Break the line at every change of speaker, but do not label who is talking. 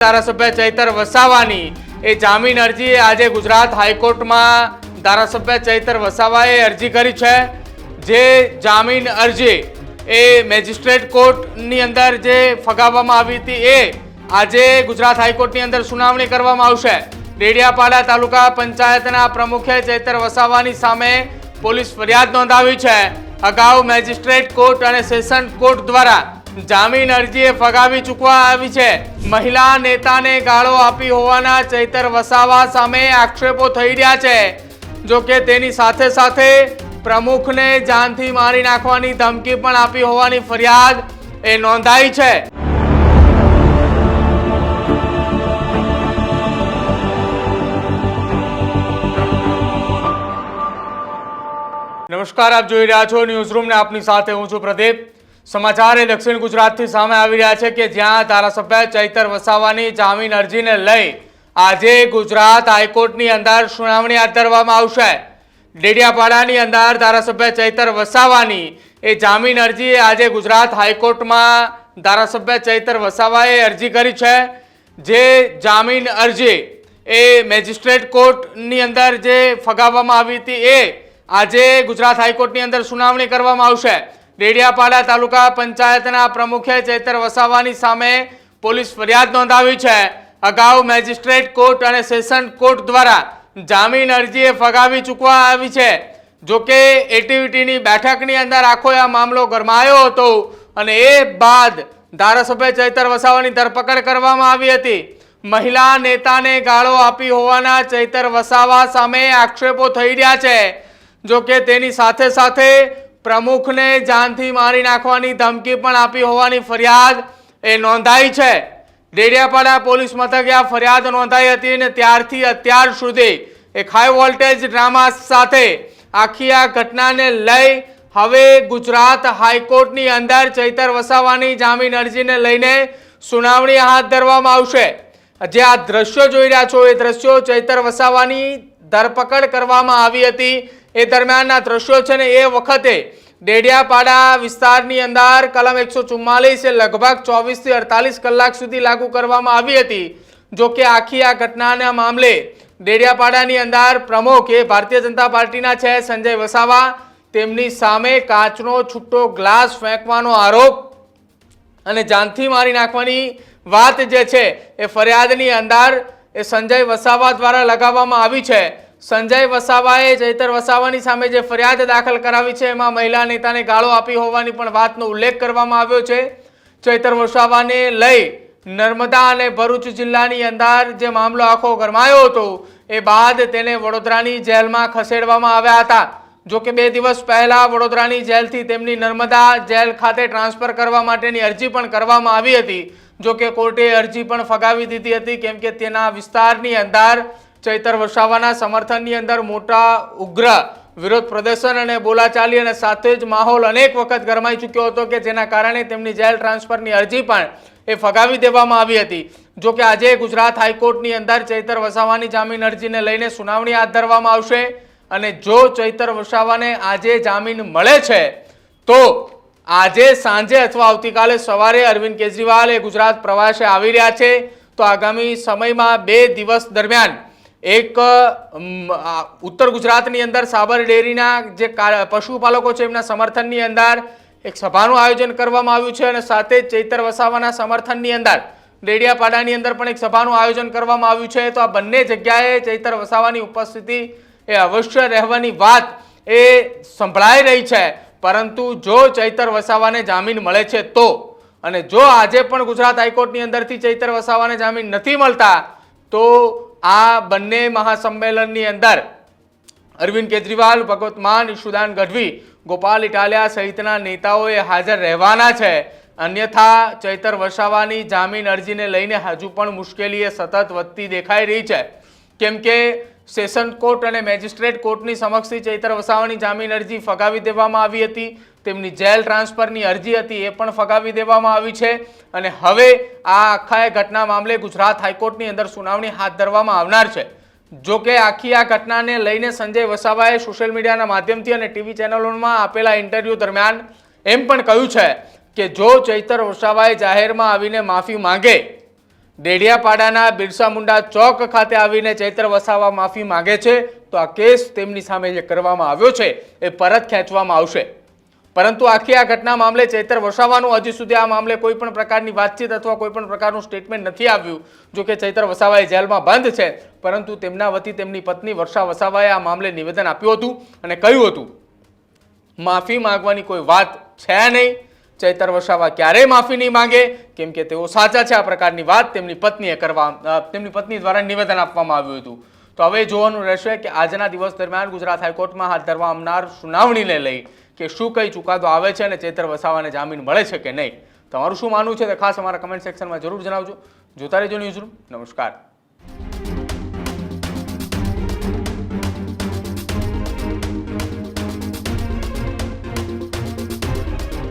ધારાસભ્ય ચૈતર વસાવાની. એ જામીન અરજી આજે ગુજરાત હાઈકોર્ટમાં ધારાસભ્ય ચૈતર વસાવાએ અરજી કરી છે. જે જામીન અરજી એ મેજિસ્ટ્રેટ કોર્ટની અંદર જે ફગાવવામાં આવી હતી એ આજે ગુજરાત હાઈકોર્ટની અંદર સુનાવણી કરવામાં આવશે. ડેડિયાપાડા તાલુકા પંચાયતના પ્રમુખે ચૈતર વસાવાની સામે પોલીસ ફરિયાદ નોંધાવી છે. અગાઉ મેજિસ્ટ્રેટ કોર્ટ અને સેશન કોર્ટ દ્વારા જામીન અરજી એ ફગાવી ચૂકવા આવી છે. મહિલા નેતાને ગાળો આપી હોવાના ચૈતર વસાવા સામે આક્ષેપો થઈ રહ્યા છે. જો કે તેની સાથે સાથે પ્રમુખને જાનથી મારી નાખવાની ધમકી પણ આપી હોવાની ફરિયાદ એ નોંધાઈ છે. નમસ્કાર, આપ જોઈ રહ્યા છો ન્યૂઝ રૂમ ને આપની સાથે હું છું પ્રદીપ. સમાચાર એ દક્ષિણ ગુજરાતથી સામે આવી રહ્યા છે કે જ્યાં ધારાસભ્ય ચૈતર વસાવાની જામીન અરજીને લઈ આજે ગુજરાત હાઈકોર્ટની અંદર સુનાવણી હાથ ધરવામાં આવશે. ડેડિયાપાડાની અંદર ધારાસભ્ય ચૈતર વસાવાની એ જામીન અરજી આજે ગુજરાત હાઈકોર્ટમાં ધારાસભ્ય ચૈતર વસાવાએ અરજી કરી છે. જે જામીન અરજી એ મેજિસ્ટ્રેટ કોર્ટની અંદર જે ફગાવવામાં આવી હતી એ આજે ગુજરાત હાઈકોર્ટની અંદર સુનાવણી કરવામાં આવશે. ડેડિયાપાડા તાલુકા પંચાયતના પ્રમુખે ચેતર વસાવાની સામે પોલીસ ફરિયાદ નોંધાવી છે. અગાઉ મેજિસ્ટ્રેટ કોર્ટ અને સેશન કોર્ટ દ્વારા જામીન અરજીએ ફગાવી ચૂકવા આવી છે. જો કે એટીવીટીની બેઠકની અંદર આખો આ મામલો ગરમાયો હતો અને એ બાદ ધારાસભ્ય ચૈતર વસાવાની ધરપકડ કરવામાં આવી હતી. મહિલા નેતાને ગાળો આપી હોવાના ચૈતર વસાવા સામે આક્ષેપો થઈ રહ્યા છે. જો કે તેની સાથે સાથે પ્રમુખને જાનથી મારી નાખવાની ધમકી પણ આપી હોવાની ફરિયાદ એ નોંધાઈ છે. ડેડિયાપાડા પોલીસ મથકે આ ફરિયાદ નોંધાઈ હતી અને ત્યારથી અત્યાર સુધી એક હાઈ વોલ્ટેજ ડ્રામા સાથે આખી આ ઘટનાને લઈ હવે ગુજરાત હાઈકોર્ટની અંદર ચૈતર વસાવાની જામીન અરજીને લઈને સુનાવણી હાથ ધરવામાં આવશે. જે આ દ્રશ્યો જોઈ રહ્યા છો એ દ્રશ્યો ચૈતર વસાવાની ધરપકડ કરવામાં આવી હતી. એ દરમિયાનના દ્રશ્યો છે ને એ વખતે ડેડિયાપાડા વિસ્તારની અંદર કલમ એકસો ચુમ્માલીસ લગભગ ચોવીસથી અડતાલીસ કલાક સુધી લાગુ કરવામાં આવી હતી. જો કે આખી આ ઘટનાના મામલે ડેડિયાપાડાની અંદર પ્રમુખ એ ભારતીય જનતા પાર્ટીના છે સંજય વસાવા. તેમની સામે કાચનો છૂટો ગ્લાસ ફેંકવાનો આરોપ અને જાનથી મારી નાખવાની વાત જે છે એ ફરિયાદની અંદર એ સંજય વસાવા દ્વારા લગાવવામાં આવી છે. સંજય વસાવાએ ચૈતર વસાવાની સામે જે ફરિયાદ દાખલ કરાવી છે, એમાં મહિલા નેતાને ગાળો આપી હોવાની પણ વાતનો ઉલ્લેખ કરવામાં આવ્યો છે. ચૈતર વસાવાને લઈ નર્મદા અને ભરૂચ જિલ્લાની અંદર જે મામલો આખો ગરમાયો હતો, એ બાદ તેને વડોદરાની જેલમાં ખસેડવામાં આવ્યા હતા. જો કે બે દિવસ પહેલા વડોદરાની જેલથી તેમની નર્મદા જેલ ખાતે ટ્રાન્સફર કરવા માટેની અરજી પણ કરવામાં આવી હતી. જો કે કોર્ટે અરજી પણ ફગાવી દીધી હતી, કેમ કે તેના વિસ્તારની અંદર ચૈતર વસાવાના સમર્થનની અંદર મોટા ઉગ્ર વિરોધ પ્રદર્શન અને બોલાચાલી અને સાથે જ માહોલ અનેક વખત ગરમાઈ ચૂક્યો હતો કે જેના કારણે તેમની જેલ ટ્રાન્સફરની અરજી પણ એ ફગાવી દેવામાં આવી હતી. જો કે આજે ગુજરાત હાઈકોર્ટની અંદર ચૈતર વસાવાની જામીન અરજીને લઈને સુનાવણી હાથ ધરવામાં આવશે અને જો ચૈતર વસાવાને આજે જામીન મળે છે, તો આજે સાંજે અથવા આવતીકાલે સવારે અરવિંદ કેજરીવાલ એ ગુજરાત પ્રવાસે આવી રહ્યા છે. તો આગામી સમયમાં બે દિવસ દરમિયાન એક ઉત્તર ગુજરાતની અંદર સાબર ડેરીના જે પશુપાલકો છે એમના સમર્થનની અંદર એક સભાનું આયોજન કરવામાં આવ્યું છે અને સાથે જ ચૈતર વસાવાના સમર્થનની અંદર ડેડિયાપાડાની અંદર પણ એક સભાનું આયોજન કરવામાં આવ્યું છે. તો આ બંને જગ્યાએ ચૈતર વસાવાની ઉપસ્થિતિ એ અવશ્ય રહેવાની વાત એ સંભળાઈ રહી છે. પરંતુ જો ચૈતર વસાવાને જામીન મળે છે તો? અને જો આજે પણ ગુજરાત હાઈકોર્ટની અંદરથી ચૈતર વસાવાને જામીન નથી મળતા, તો આ બંને મહાસંમેલનની અંદર અરવિંદ કેજરીવાલ, ભગવત માન, ઈશુદાન ગઢવી, ગોપાલ ઇટાલિયા સહિતના નેતાઓએ હાજર રહેવાના છે. અન્યથા ચૈતર વસાવાની જામીન અરજીને લઈને હજુ પણ મુશ્કેલી એ સતત વધતી દેખાઈ રહી છે. કેમ કે સેશન કોર્ટ અને મેજિસ્ટ્રેટ કોર્ટની સમક્ષથી ચૈતર વસાવાની જામીન અરજી ફગાવી દેવામાં આવી હતી. તેમની જેલ ટ્રાન્સફરની અરજી હતી એ પણ ફગાવી દેવામાં આવી છે અને હવે આ આખા ઘટના મામલે ગુજરાત હાઈકોર્ટની અંદર સુનાવણી હાથ ધરવામાં આવનાર છે. જો કે આખી આ ઘટનાને લઈને સંજય વસાવાએ સોશિયલ મીડિયાના માધ્યમથી અને ટીવી ચેનલોમાં આપેલા ઇન્ટરવ્યૂ દરમિયાન એમ પણ કહ્યું છે કે જો ચૈતર વસાવાએ જાહેરમાં આવીને માફી માંગે, ડેડિયાપાડાના બિરસા મુંડા ચોક ખાતે આવીને ચૈત્ર વસાવા માફી માંગે છે, તો આ કેસ તેમની સામે જે કરવામાં આવ્યો છે એ પરત ખેંચવામાં આવશે. પરંતુ આખી આ ઘટના મામલે ચૈતર વસાવાનું, હજી સુધી આ મામલે કોઈ પણ પ્રકારની વાતચીત અથવા કોઈ પણ પ્રકારનું સ્ટેટમેન્ટ નથી આવ્યું, જો કે ચૈતર વસાવાએ જેલમાં બંધ છે. પરંતુ તેમના વતી તેમની પત્ની વર્ષા વસાવાએ આ મામલે નિવેદન આપ્યું હતું અને કહ્યું હતું, માફી માંગવાની કોઈ વાત છે નહીં. ચૈતર વસાવા ક્યારેય માફી નહીં માંગે, કેમ કે તેઓ સાચા છે. આ પ્રકારની વાત તેમની પત્નીએ કરવા તેમની પત્ની દ્વારા નિવેદન આપવામાં આવ્યું હતું. તો હવે જોવાનું રહેશે કે આજના દિવસ દરમિયાન ગુજરાત હાઈકોર્ટમાં હાથ ધરવા આવનાર સુનાવણીને લઈ કે શું કઈ ચુકાદો આવે છે અને ચેતર વસાવાને જામીન મળે છે કે નહીં? તમારું શું માનવું છે તે ખાસ અમારા કમેન્ટ સેક્શનમાં જરૂર જણાવજો. જોતા રહેજો ન્યૂઝરૂમ નમસ્કાર.